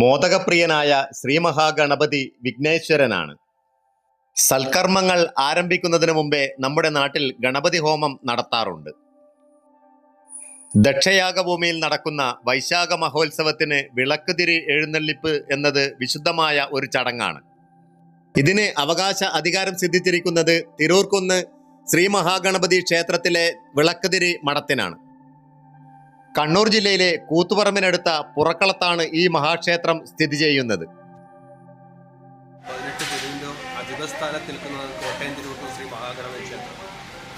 മോദകപ്രിയനായ ശ്രീ മഹാഗണപതി വിഘ്നേശ്വരനാണ്. സൽക്കർമ്മങ്ങൾ ആരംഭിക്കുന്നതിന് മുമ്പേ നമ്മുടെ നാട്ടിൽ ഗണപതി ഹോമം നടത്താറുണ്ട്. ദക്ഷയാഗഭൂമിയിൽ നടക്കുന്ന വൈശാഖ മഹോത്സവത്തിന് വിളക്കുതിരി എഴുന്നള്ളിപ്പ് എന്നത് വിശുദ്ധമായ ഒരു ചടങ്ങാണ്. ഇതിന് അവകാശ അധികാരം സിദ്ധിച്ചിരിക്കുന്നത് തിരൂർക്കുന്ന് ശ്രീ മഹാഗണപതി ക്ഷേത്രത്തിലെ വിളക്കുതിരി മഠത്തിനാണ്. കണ്ണൂർ ജില്ലയിലെ കൂത്തുപറമ്പിനടുത്ത പുറക്കളത്താണ് ഈ മഹാക്ഷേത്രം സ്ഥിതി ചെയ്യുന്നത്. പതിനെട്ട് തിരുവിന്റെ അധിപസ്ഥാനത്ത് നിൽക്കുന്നത് ശ്രീ മഹാഗണപതി ക്ഷേത്രം.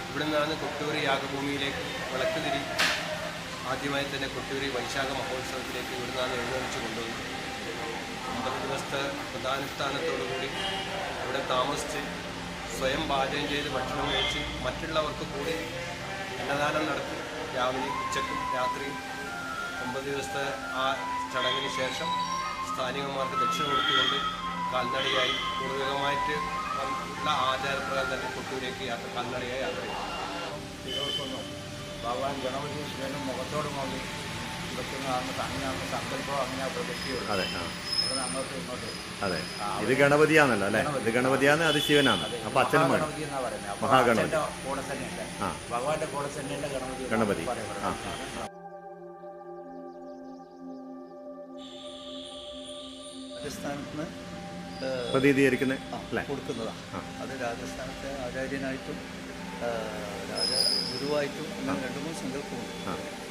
ഇവിടെ കൊട്ടൂരി യാഗഭൂമിയിലേക്ക് വിളക്ക് തിരി ആദ്യമായി തന്നെ കൊട്ടൂരി വൈശാഖ മഹോത്സവത്തിലേക്ക് ഇവിടെ നിന്നാണ് എഴുന്നള്ളിച്ച് കൊണ്ടുവന്നത്. ഒമ്പത് ദിവസത്തെ പ്രധാനസ്ഥാനത്തോടുകൂടി ഇവിടെ താമസിച്ച് സ്വയം പാചകം ചെയ്ത് ഭക്ഷണം കഴിച്ച് മറ്റുള്ളവർക്ക് കൂടി അന്നദാനം നടത്തി രാവിലെ ഉച്ചക്കും രാത്രിയും ഒമ്പത് ദിവസത്തെ ആ ചടങ്ങിന് ശേഷം സ്ഥാനികന്മാർക്ക് ദക്ഷിണ കൊടുത്തുകൊണ്ട് കാൽനടയായി പൂർവികമായിട്ട് ഉള്ള ആചാരപ്രകാരം തന്നെ കൊട്ടൂരേക്ക് യാത്ര കാൽനടയായി യാത്ര ചെയ്യും ഭഗവാൻ ഗണപതി ശ്രീനും മുഖത്തോട് നോക്കി. അങ്ങനെയാണ് സങ്കല്പം അങ്ങനെ അതെ ആ. അതെ. ഇത് ഗണപതിയാണല്ലോ അല്ലെ? ഇത് ഗണപതിയാണ് അത് ശിവനാണ് അപ്പൊ അച്ഛനും വേണം. മഹാഗണപതി ആ. ഭഗവാന്റെ കൂടെ ഗണപതി. ആ. രാജസ്ഥാനത്ത് പ്രതീതീകരിക്കുന്നത് അല്ലേ? കൊടുക്കുന്നതാണ് അത് രാജസ്ഥാനത്തെ ആചാര്യനായിട്ടും രാജ ഗുരുവായിട്ടും അങ്ങനെ രണ്ട് മൂന്ന് സങ്കല്പമുണ്ട്